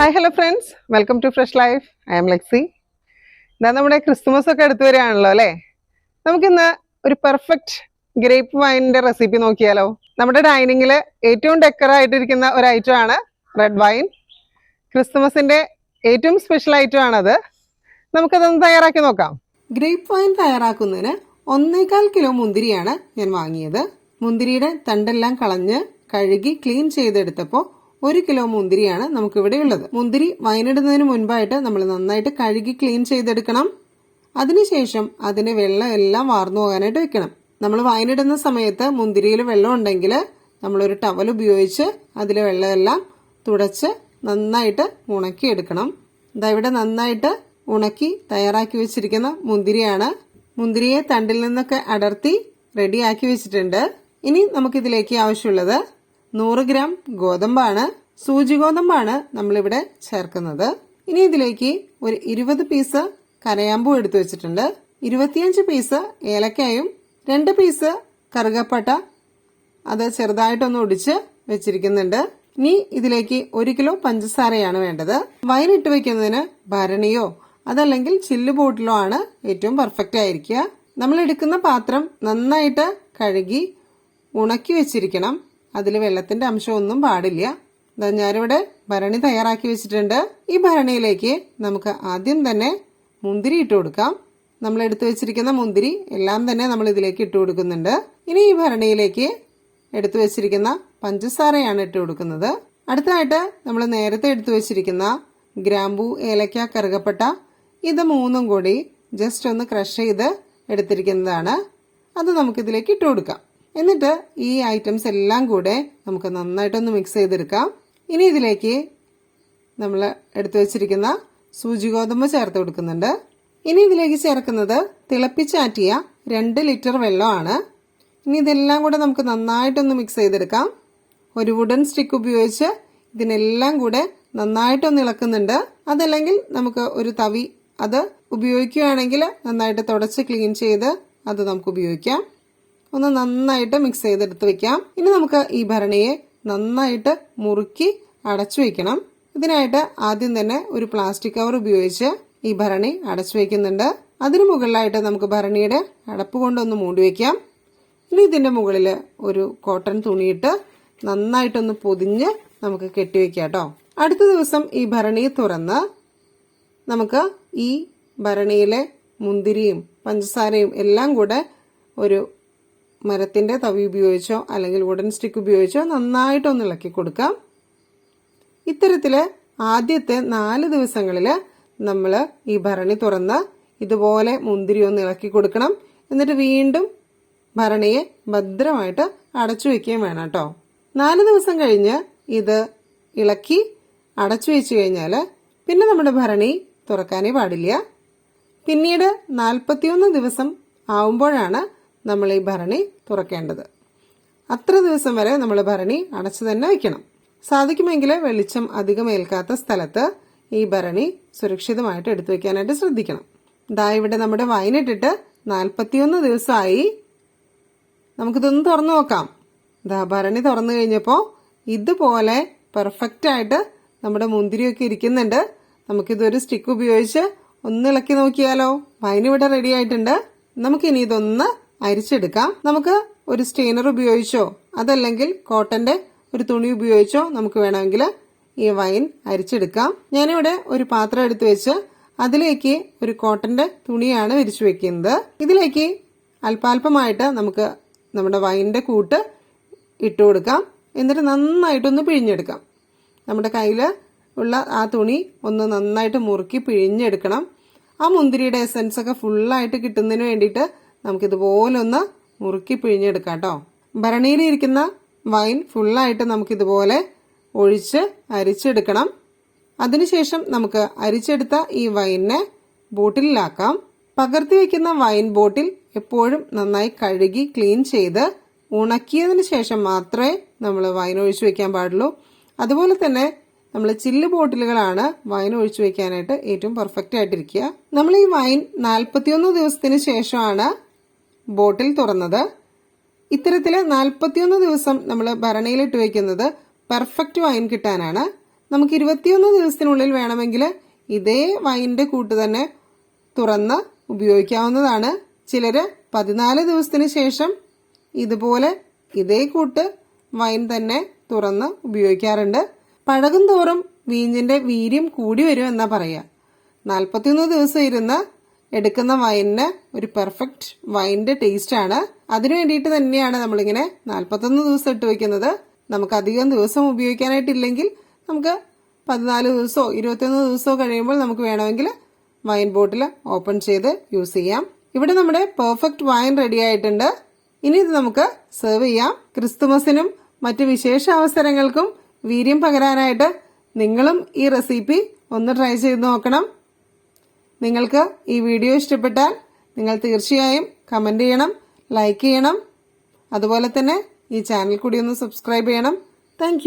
Hi hello friends welcome to fresh life I am Laxy ഇതാ നമ്മുടെ Christmas ഒക്കെ അടുത്ത് വരികയാണല്ലോ അല്ലേ? നമുക്കിന്ന് ഒരു പെർഫെക്റ്റ് ഗ്രേപ്പ് വൈനിന്റെ റെസിപ്പി നോക്കിയാലോ. നമ്മുടെ ഡൈനിങ്ങിൽ ഏറ്റവും ഡെക്കർ ആയിട്ടിരിക്കുന്ന ഒരു ഐറ്റം ആണ് റെഡ് വൈൻ ക്രിസ്മസിന്റെ ഏറ്റവും സ്പെഷ്യൽ ഐറ്റം ആണത്. നമുക്കതൊന്ന് തയ്യാറാക്കി നോക്കാം. ഗ്രേപ്പ് വൈൻ തയ്യാറാക്കുന്നതിന് ഒന്നേകാൽ കിലോ മുന്തിരിയാണ് ഞാൻ വാങ്ങിയത്. മുന്തിരിയുടെ തണ്ടെല്ലാം കളഞ്ഞ് കഴുകി ക്ലീൻ ചെയ്തെടുത്തപ്പോൾ ഒരു കിലോ മുന്തിരിയാണ് നമുക്കിവിടെ ഉള്ളത്. മുന്തിരി വൈനിടുന്നതിന് മുൻപായിട്ട് നമ്മൾ നന്നായിട്ട് കഴുകി ക്ലീൻ ചെയ്തെടുക്കണം. അതിനുശേഷം അതിന്റെ വെള്ളം എല്ലാം വാർന്നു പോകാനായിട്ട് വെക്കണം. നമ്മൾ വൈനിടുന്ന സമയത്ത് മുന്തിരിയിൽ വെള്ളം ഉണ്ടെങ്കിൽ നമ്മളൊരു ടവൽ ഉപയോഗിച്ച് അതിലെ വെള്ളമെല്ലാം തുടച്ച് നന്നായിട്ട് ഉണക്കിയെടുക്കണം. ഇതാ ഇവിടെ നന്നായിട്ട് ഉണക്കി തയ്യാറാക്കി വെച്ചിരിക്കുന്ന മുന്തിരിയാണ്. മുന്തിരിയെ തണ്ടിൽ നിന്നൊക്കെ അടർത്തി റെഡിയാക്കി വെച്ചിട്ടുണ്ട്. ഇനി നമുക്കിതിലേക്ക് ആവശ്യമുള്ളത് നൂറ് ഗ്രാം ഗോതമ്പാണ് സൂചി ഗോതമ്പാണ് നമ്മളിവിടെ ചേർക്കുന്നത്. ഇനി ഇതിലേക്ക് ഒരു ഇരുപത് പീസ് കരയാമ്പൂ എടുത്തു വെച്ചിട്ടുണ്ട്. ഇരുപത്തിയഞ്ച് പീസ് ഏലക്കായും രണ്ട് പീസ് കറുകപ്പട്ട അത് ചെറുതായിട്ടൊന്ന് ഒടിച്ച് വെച്ചിരിക്കുന്നുണ്ട്. ഇനി ഇതിലേക്ക് ഒരു കിലോ പഞ്ചസാരയാണ് വേണ്ടത്. വൈൻ ഇട്ട് വെക്കുന്നതിന് ഭരണിയോ അതല്ലെങ്കിൽ ചില്ല് ബോട്ടിലോ ആണ് ഏറ്റവും പെർഫെക്റ്റ് ആയിരിക്കുക. നമ്മൾ എടുക്കുന്ന പാത്രം നന്നായിട്ട് കഴുകി ഉണക്കി വെച്ചിരിക്കണം. അതിൽ വെള്ളത്തിന്റെ അംശമൊന്നും പാടില്ല. ഞാനിവിടെ ഭരണി തയ്യാറാക്കി വെച്ചിട്ടുണ്ട്. ഈ ഭരണിയിലേക്ക് നമുക്ക് ആദ്യം തന്നെ മുന്തിരി ഇട്ട് കൊടുക്കാം. നമ്മൾ എടുത്തു വെച്ചിരിക്കുന്ന മുന്തിരി എല്ലാം തന്നെ നമ്മൾ ഇതിലേക്ക് ഇട്ട് കൊടുക്കുന്നുണ്ട്. ഇനി ഈ ഭരണിയിലേക്ക് എടുത്തു വെച്ചിരിക്കുന്ന പഞ്ചസാരയാണ് ഇട്ട് കൊടുക്കുന്നത്. അടുത്തതായിട്ട് നമ്മൾ നേരത്തെ എടുത്തു വെച്ചിരിക്കുന്ന ഗ്രാമ്പു ഏലക്ക കറുകപ്പട്ട ഇത് മൂന്നും കൂടി ജസ്റ്റ് ഒന്ന് ക്രഷ് ചെയ്ത് എടുത്തിരിക്കുന്നതാണ്. അത് നമുക്കിതിലേക്ക് ഇട്ട് കൊടുക്കാം. എന്നിട്ട് ഈ ഐറ്റംസ് എല്ലാം കൂടെ നമുക്ക് നന്നായിട്ടൊന്ന് മിക്സ് ചെയ്തെടുക്കാം. ഇനി ഇതിലേക്ക് നമ്മൾ എടുത്തു വച്ചിരിക്കുന്ന സൂചി ഗോതമ്പ് ചേർത്ത് കൊടുക്കുന്നുണ്ട്. ഇനി ഇതിലേക്ക് ചേർക്കുന്നത് തിളപ്പിച്ചാറ്റിയ രണ്ട് ലിറ്റർ വെള്ളമാണ്. ഇനി ഇതെല്ലാം കൂടെ നമുക്ക് നന്നായിട്ടൊന്ന് മിക്സ് ചെയ്തെടുക്കാം. ഒരു വുഡൻ സ്റ്റിക്ക് ഉപയോഗിച്ച് ഇതിനെല്ലാം കൂടെ നന്നായിട്ടൊന്ന് ഇളക്കുന്നുണ്ട്. അതല്ലെങ്കിൽ നമുക്ക് ഒരു തവി അത് ഉപയോഗിക്കുകയാണെങ്കിൽ നന്നായിട്ട് തുടച്ച് ക്ലീൻ ചെയ്ത് അത് നമുക്ക് ഉപയോഗിക്കാം. ഒന്ന് നന്നായിട്ട് മിക്സ് ചെയ്തെടുത്ത് വെക്കാം. ഇനി നമുക്ക് ഈ ഭരണിയെ നന്നായിട്ട് മുറുക്കി അടച്ചു വെക്കണം. ഇതിനായിട്ട് ആദ്യം തന്നെ ഒരു പ്ലാസ്റ്റിക് കവർ ഉപയോഗിച്ച് ഈ ഭരണി അടച്ചു വെക്കുന്നുണ്ട്. അതിനു മുകളിലായിട്ട് നമുക്ക് ഭരണിയുടെ അടപ്പ് കൊണ്ടൊന്ന് മൂടി വെക്കാം. ഇനി ഇതിന്റെ മുകളിൽ ഒരു കോട്ടൺ തുണിയിട്ട് നന്നായിട്ടൊന്ന് പൊതിഞ്ഞ് നമുക്ക് കെട്ടിവെക്കാം കേട്ടോ. അടുത്ത ദിവസം ഈ ഭരണി തുറന്ന് നമുക്ക് ഈ ഭരണിയിലെ മുന്തിരിയും പഞ്ചസാരയും എല്ലാം കൂടെ ഒരു മരത്തിന്റെ തവി ഉപയോഗിച്ചോ അല്ലെങ്കിൽ വുഡൻ സ്റ്റിക്ക് ഉപയോഗിച്ചോ നന്നായിട്ടൊന്ന് ഇളക്കി കൊടുക്കാം. ഇത്തരത്തിൽ ആദ്യത്തെ നാല് ദിവസങ്ങളിൽ നമ്മൾ ഈ ഭരണി തുറന്ന് ഇതുപോലെ മുന്തിരി ഒന്ന് ഇളക്കി കൊടുക്കണം. എന്നിട്ട് വീണ്ടും ഭരണിയെ ഭദ്രമായിട്ട് അടച്ചു വെക്കുകയും വേണം കേട്ടോ. നാല് ദിവസം കഴിഞ്ഞ് ഇത് ഇളക്കി അടച്ചു വെച്ച് കഴിഞ്ഞാൽ പിന്നെ നമ്മുടെ ഭരണി തുറക്കാനേ പാടില്ല. പിന്നീട് നാൽപ്പത്തിയൊന്ന് ദിവസം ആവുമ്പോഴാണ് നമ്മൾ ഈ ഭരണി തുറക്കേണ്ടത്. അത്ര ദിവസം വരെ നമ്മൾ ഭരണി അടച്ചു തന്നെ വയ്ക്കണം സാധിക്കുമെങ്കിൽ വെളിച്ചം അധികം ഏൽക്കാത്ത സ്ഥലത്ത് ഈ ഭരണി സുരക്ഷിതമായിട്ട് എടുത്തു വയ്ക്കാനായിട്ട് ശ്രദ്ധിക്കണം. ദാ ഇവിടെ നമ്മുടെ വൈനിട്ടിട്ട് നാൽപ്പത്തിയൊന്ന് ദിവസമായി നമുക്കിതൊന്ന് തുറന്നു നോക്കാം. ദാ ഭരണി തുറന്നു കഴിഞ്ഞപ്പോൾ ഇതുപോലെ പെർഫെക്റ്റ് ആയിട്ട് നമ്മുടെ മുന്തിരിയൊക്കെ ഇരിക്കുന്നുണ്ട്. നമുക്കിതൊരു സ്റ്റിക്ക് ഉപയോഗിച്ച് ഒന്ന് ഇളക്കി നോക്കിയാലോ? വൈനിവിടെ റെഡി ആയിട്ടുണ്ട്. നമുക്കിനി ഇതൊന്ന് അരിച്ചെടുക്കാം. നമുക്ക് ഒരു സ്റ്റെയിനർ ഉപയോഗിച്ചോ അതല്ലെങ്കിൽ കോട്ടന്റെ ഒരു തുണി ഉപയോഗിച്ചോ നമുക്ക് വേണമെങ്കിൽ ഈ വൈൻ അരിച്ചെടുക്കാം. ഞാനിവിടെ ഒരു പാത്രം എടുത്തു വെച്ച് അതിലേക്ക് ഒരു കോട്ടന്റെ തുണിയാണ് വിരിച്ചു വെക്കുന്നത്. ഇതിലേക്ക് അല്പാൽപമായിട്ട് നമുക്ക് നമ്മുടെ വൈനിന്റെ കൂട്ട് ഇട്ട് കൊടുക്കാം. എന്നിട്ട് നന്നായിട്ടൊന്ന് പിഴിഞ്ഞെടുക്കാം. നമ്മുടെ കയ്യിൽ ഉള്ള ആ തുണി ഒന്ന് നന്നായിട്ട് മുറുക്കി പിഴിഞ്ഞെടുക്കണം. ആ മുന്തിരിയുടെ എസൻസ് ഒക്കെ ഫുള്ളായിട്ട് കിട്ടുന്നതിന് വേണ്ടിയിട്ട് നമുക്കിതുപോലെ ഒന്ന് മുറുക്കി പിഴിഞ്ഞെടുക്കാം കേട്ടോ. ഭരണിയിലിരിക്കുന്ന വൈൻ ഫുള്ളായിട്ട് നമുക്കിതുപോലെ ഒഴിച്ച് അരിച്ചെടുക്കണം. അതിനുശേഷം നമുക്ക് അരിച്ചെടുത്ത ഈ വൈനെ ബോട്ടിലാക്കാം പകർത്തി വയ്ക്കുന്ന വൈൻ ബോട്ടിൽ എപ്പോഴും നന്നായി കഴുകി ക്ലീൻ ചെയ്ത് ഉണക്കിയതിന് ശേഷം മാത്രമേ നമ്മൾ വൈൻ ഒഴിച്ചു വയ്ക്കാൻ പാടുള്ളൂ. അതുപോലെ തന്നെ നമ്മൾ ചില്ല് ബോട്ടിലുകളാണ് വൈൻ ഒഴിച്ചു വയ്ക്കാനായിട്ട് ഏറ്റവും പെർഫെക്റ്റ് ആയിട്ടിരിക്കുക. നമ്മൾ ഈ വൈൻ നാൽപ്പത്തിയൊന്ന് ദിവസത്തിന് ശേഷമാണ് ബോട്ടിൽ തുറന്നത്. ഇത്തരത്തിൽ നാൽപ്പത്തിയൊന്ന് ദിവസം നമ്മൾ ഭരണിയിലിട്ട് വയ്ക്കുന്നത് പെർഫെക്റ്റ് വൈൻ കിട്ടാനാണ്. നമുക്ക് ഇരുപത്തിയൊന്ന് ദിവസത്തിനുള്ളിൽ വേണമെങ്കിൽ ഇതേ വൈന്റെ കൂട്ട് തന്നെ തുറന്ന് ഉപയോഗിക്കാവുന്നതാണ്. ചിലർ പതിനാല് ദിവസത്തിന് ശേഷം ഇതുപോലെ ഇതേ കൂട്ട് വൈൻ തന്നെ തുറന്ന് ഉപയോഗിക്കാറുണ്ട്. പഴകും തോറും വീഞ്ഞിന്റെ വീര്യം കൂടി വരും എന്നാ പറയാ. നാൽപ്പത്തിയൊന്ന് ദിവസം ഇരുന്ന് എടുക്കുന്ന വൈനിന് ഒരു പെർഫെക്റ്റ് വൈന്റെ ടേസ്റ്റ് ആണ് അതിനു വേണ്ടിയിട്ട് തന്നെയാണ് നമ്മളിങ്ങനെ നാൽപ്പത്തൊന്ന് ദിവസം ഇട്ട് വെക്കുന്നത്. നമുക്ക് അധികം ദിവസം ഉപയോഗിക്കാനായിട്ടില്ലെങ്കിൽ നമുക്ക് പതിനാല് ദിവസമോ ഇരുപത്തിയൊന്ന് ദിവസമോ കഴിയുമ്പോൾ നമുക്ക് വേണമെങ്കിൽ വൈൻ ബോട്ടിൽ ഓപ്പൺ ചെയ്ത് യൂസ് ചെയ്യാം. ഇവിടെ നമ്മുടെ പെർഫെക്റ്റ് വൈൻ റെഡി ആയിട്ടുണ്ട്. ഇനി ഇത് നമുക്ക് സെർവ് ചെയ്യാം. ക്രിസ്തുമസിനും മറ്റ് വിശേഷ അവസരങ്ങൾക്കും വീര്യം പകരാനായിട്ട് നിങ്ങളും ഈ റെസിപ്പി ഒന്ന് ട്രൈ ചെയ്ത് നോക്കണം. നിങ്ങൾക്ക് ഈ വീഡിയോ ഇഷ്ടപ്പെട്ടാൽ നിങ്ങൾ തീർച്ചയായും കമന്റ് ചെയ്യണം ലൈക്ക് ചെയ്യണം. അതുപോലെ തന്നെ ഈ ചാനൽ കൂടി ഒന്ന് സബ്സ്ക്രൈബ് ചെയ്യണം. താങ്ക്